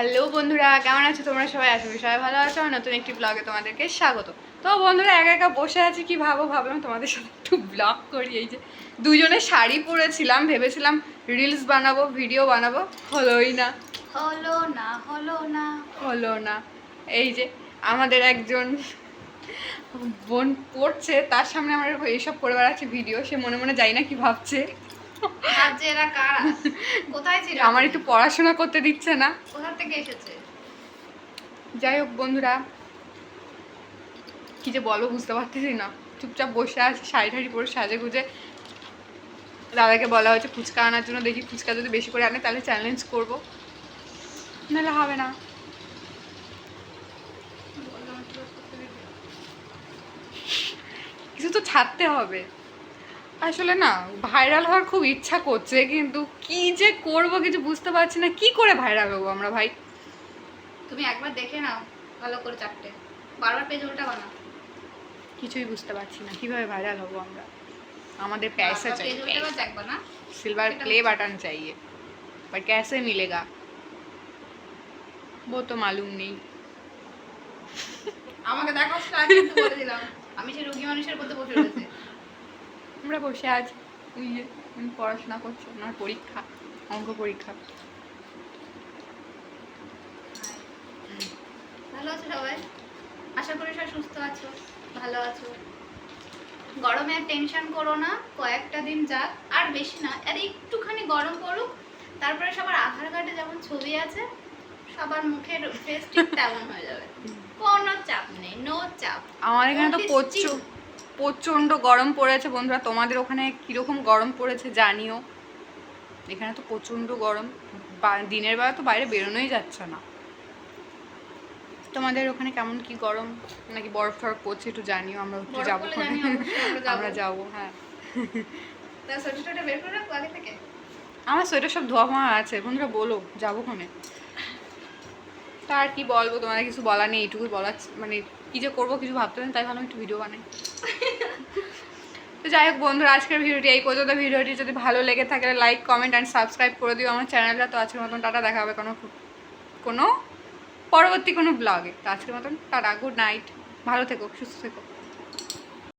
Hello বন্ধুরা কেমন আছো তোমরা সবাই? আসবে সবাই ভালো আছো। আর নতুন একটি ব্লগে তোমাদেরকে স্বাগত। তো বন্ধুরা একা একা বসে আছি কি ভাবো? ভাবলাম তোমাদের সাথে একটু ব্লগ করি। এই যে দুজনে শাড়ি পরেছিলাম ভেবেছিলাম রিলস বানাবো ভিডিও বানাবো। হলোই না। হলো না হলো না। হলো না। এই যে আমাদের একজন বোন পড়ছে তার সামনে আমার এইসব করে বেড়াচ্ছে ভিডিও সে মনে মনে যাই না কি ভাবছে। ভাবছে এরা কারা? কোথায় ছিল? আমার একটু পড়াশোনা করতে দিচ্ছে না। থেকে এসেছে। যাই হোক বন্ধুরা, কি যে বলো বুঝতে পারতেছি না। চুপচাপ বসে আছে শাড়ি ঠাড়ি পরে সাজে গুজে দাদাকে বলা হয়েছে ফুচকা আনার জন্য, দেখি ফুচকা যদি বেশি করে আনে তাহলে চ্যালেঞ্জ করব। নাহলে হবে না। কিছু তো ছাড়তে হবে। আসলে না ভাইরাল হওয়ার খুব ইচ্ছা করছে কিন্তু কি যে করব কিছু বুঝতে পারছি না কি করে ভাইরাল হবো আমরা ভাই তুমি একবার দেখে নাও ভালো করে চারটে বারবার পেজ উল্টা বানাও কিছুই বুঝতে পারছি না কিভাবে ভাইরাল হবো আমরা আমাদের पैसा পেজ উল্টা चाहिए বার দেখবা না सिल्वर सेटा प्ले बटन चाहिए पर कैसे मिलेगा वो तो मालूम नहीं আমাকে দেখো স্টার্টিং তো বলে দিলাম আমি সেই রোগী মানুষের মধ্যে বসে রয়েছে আমরা বসে আছি ওই যে পড়াশোনা করছি আমার পরীক্ষা অঙ্ক পরীক্ষা। ভালো আছো সবাই? আশা করি সবাই সুস্থ আছো ভালো আছো। গরমে আর টেনশন করো না কয়েকটা দিন যাক আর বেশি না আর একটুখানি গরম পড়ুক তারপরে সবার আধার কার্ডে যেমন ছবি আছে সবার মুখের ফেস ঠিক তেমন হয়ে যাবে। কোনো চাপ নেই নো চাপ। আমার এখানে তো প্রচুর. প্রচণ্ড গরম পড়েছে বন্ধুরা। তোমাদের ওখানে কীরকম গরম পড়েছে জানিও। এখানে তো প্রচণ্ড গরম। দিনের বেলা তো বাইরে বেরোনোই যাচ্ছে না। তোমাদের ওখানে কেমন কি গরম? নাকি বরফ টরফ পড়ছে একটু জানিও আমরা একটু যাব। আমরা যাব। হ্যাঁ। আমার সোয়েটার সব ধোয়া ফোয়া আছে। বন্ধুরা বলো যাব ওখানে। তা আর কি বলব তোমাদের কিছু বলার নেই এইটুকু বলার মানে কি যে করব কিছু ভাবতে তাই ভালো একটু ভিডিও বানাই। যাই হোক বন্ধুরা, আজকের ভিডিওটি এই পর্যন্ত। ভিডিওটি যদি ভালো লেগে থাকে লাইক কমেন্ট অ্যান্ড সাবস্ক্রাইব করে দিও। আমার চ্যানেলটা তো আজকের মতন টাটা, দেখা হবে কোনো কোনো পরবর্তী কোনো ব্লগে তো আজকের মতন টাটা গুড নাইট ভালো থেকো, সুস্থ থেকো।